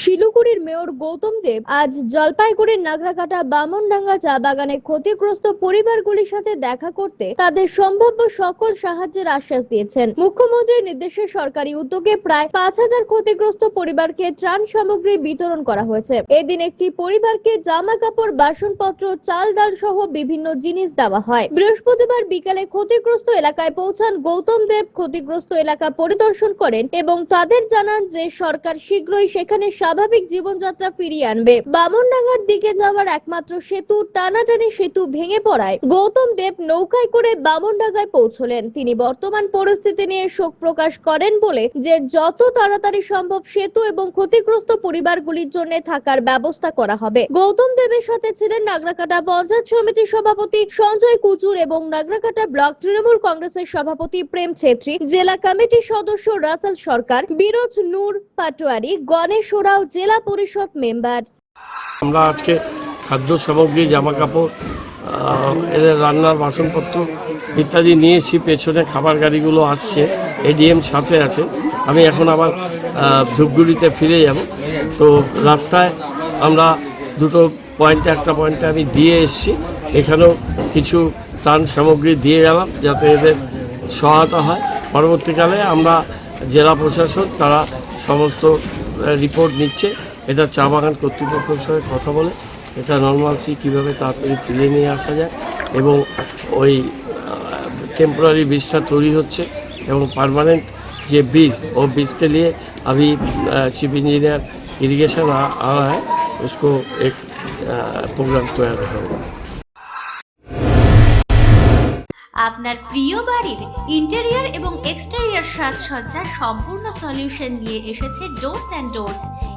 শিলিগুড়ির মেয়র গৌতম দেব আজ জলপাইগুড়ির নাগরাকাটা বামনডাঙ্গা চা বাগানে ক্ষতিগ্রস্ত পরিবারগুলির সাথে দেখা করতে তাদের সম্ভাব্য সকল সাহায্যের আশ্বাস দিয়েছেন। মুখ্যমন্ত্রীর নির্দেশে সরকারি উদ্যোগে প্রায় পাঁচ হাজার ক্ষতিগ্রস্ত পরিবারকে ত্রাণ সামগ্রী বিতরণ করা হয়েছে। এদিন একটি পরিবারকে জামা কাপড় বাসনপত্র চাল ডাল সহ বিভিন্ন জিনিস দেওয়া হয়। বৃহস্পতিবার বিকালে ক্ষতিগ্রস্ত এলাকায় পৌঁছান গৌতম দেব। ক্ষতিগ্রস্ত এলাকা পরিদর্শন করেন এবং তাদের জানান যে সরকার শীঘ্রই সেখানে স্বাভাবিক জীবনযাত্রা ফিরিয়ে আনবে। বামনডাঙ্গার দিকে যাওয়ার একমাত্র সেতু টানাটানি সেতু ভেঙে পড়ায় গৌতম দেব নৌকায় করে বামনডাঙ্গায় পৌঁছলেন। তিনি বর্তমান পরিস্থিতি নিয়ে শোক প্রকাশ করেন বলে যে, যত তাড়াতাড়ি সম্ভব সেতু এবং ক্ষতিগ্রস্ত পরিবারগুলির জন্য থাকার ব্যবস্থা করা হবে। গৌতম দেবের সাথে ছিলেন নাগরাকাটা পঞ্চায়েত সমিতির সভাপতি সঞ্জয় কুচুর এবং নাগরাকাটা ব্লক তৃণমূল কংগ্রেসের সভাপতি প্রেম ছেত্রী। জেলা কমিটির সদস্য রাসেল সরকার বিরোজ নূর পাটোয়ারি, গণেশ ওরাও জেলা পরিষদ মেম্বার। আমরা আজকে খাদ্য সামগ্রী জামা কাপড় এদের রান্নার বাসনপত্র ইত্যাদি নিয়ে নিয়েছি পেছনে খাবার গাড়িগুলো আসছে এডিএম সাথে আছে। আমি এখন আবার ধূপগুড়িতে ফিরে যাব। তো রাস্তায় আমরা দুটো পয়েন্টে, একটা পয়েন্টে আমি দিয়ে এসছি। এখানেও কিছু ত্রাণ সামগ্রী দিয়ে গেলাম যাতে এদের সহায়তা হয়। পরবর্তীকালে আমরা জেলা প্রশাসন তারা সমস্ত রিপোর্ট নিচ্ছে এটা চা বাগান কর্তৃপক্ষের সঙ্গে কথা বলে এটা নর্মালসি কীভাবে তাড়াতাড়ি ফিরিয়ে নিয়ে আসা যায় এবং ওই टेम्पररी बीज का तैयारी होच्छे এবং পার্মানেন্ট যে बीज वो बीज के लिए अभी चीफ इंजीनियर इरिगेशन आ आ रहा है उसको एक प्रोग्राम तैयार होगा আপনার প্রিয় বাড়ির ইন্টেরিয়ার এবং এক্সটেরিয়ার সাজসজ্জার সম্পূর্ণ সলিউশন নিয়ে এসেছে ডোর্স অ্যান্ড ডোরস